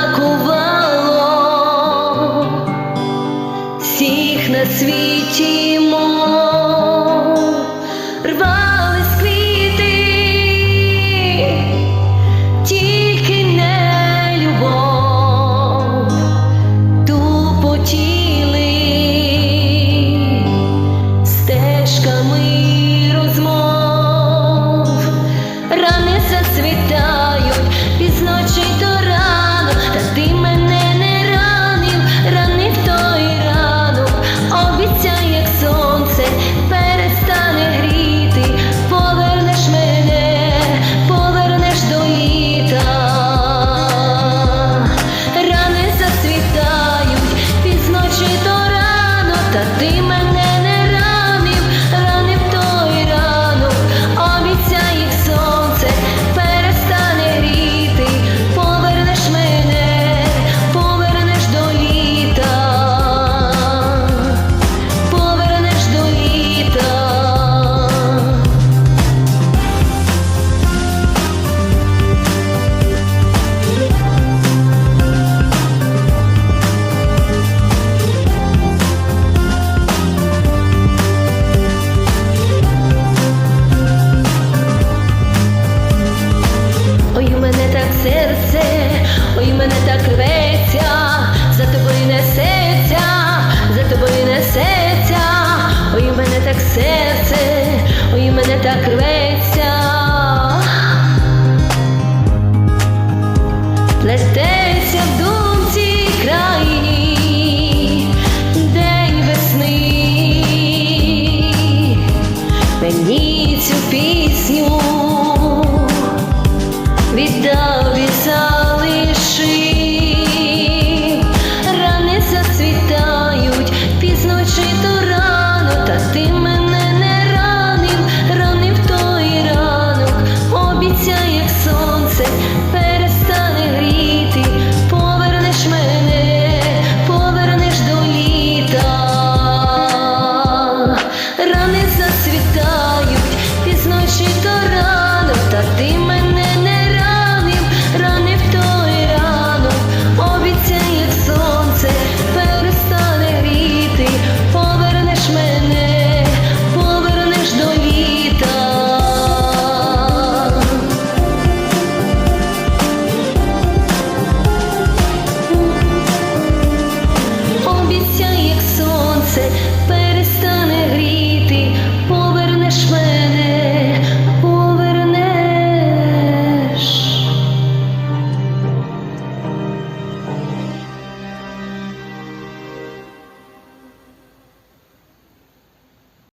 бракувало всіх на світі. серце, ой мене так рветься, за тобою несеться, за тобою несеться, ой мене так серце, ой мене так рветься, плететься в думці країні, день весни, мені цю пісню. without